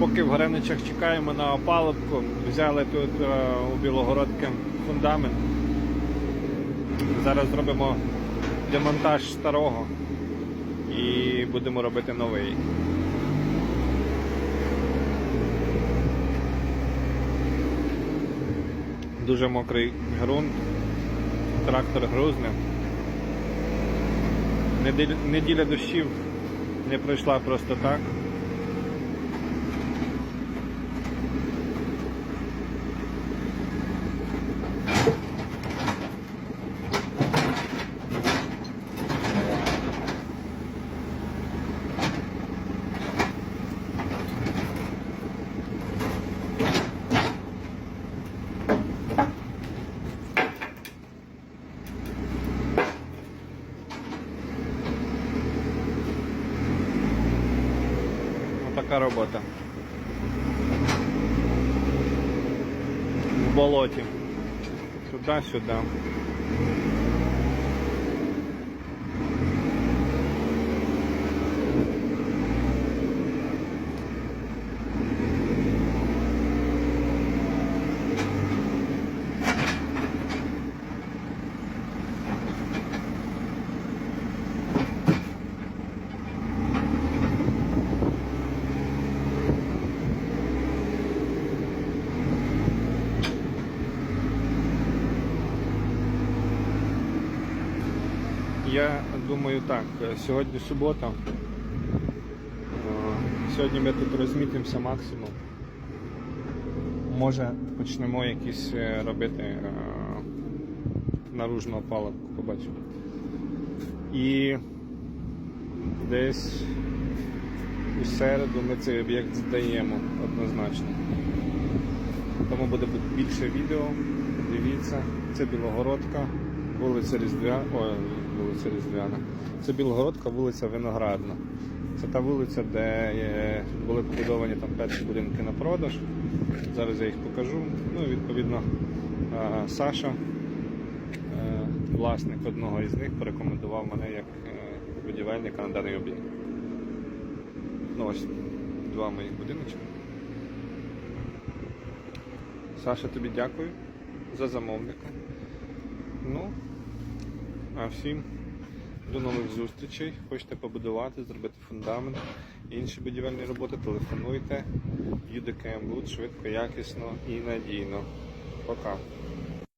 Поки в Греничах чекаємо на опалубку, взяли тут е, у Білогородки фундамент. Зараз зробимо демонтаж старого і будемо робити новий. Дуже мокрий ґрунт, трактор. Неділя, неділя дощів не пройшла просто так. Така робота. В болоті. Сюди-сюди. Я думаю так, сьогодні субота. Е, Сьогодні ми тут розмітимося максимум. Може почнемо якісь е, робити е, наружну опалубку, побачимо. І десь у середу ми цей об'єкт здаємо однозначно. Тому буде більше відео. Дивіться, це Білогородка, вулиця Різдвяна. Ой, вулиця Різдвяна. Це Білогородка, вулиця Виноградна. Це та вулиця, де е, були побудовані там перші будинки на продаж. Зараз я їх покажу. Ну і відповідно е, Саша, е, власник одного із них, порекомендував мене як будівельника на даний об'єкт. Ну ось два моїх будиночки. Саша, тобі дякую за замовника. Ну, а всім до нових зустрічей. Хочете побудувати, зробити фундамент, інші будівельні роботи, телефонуйте. UDKM Wood швидко, якісно і надійно. Пока.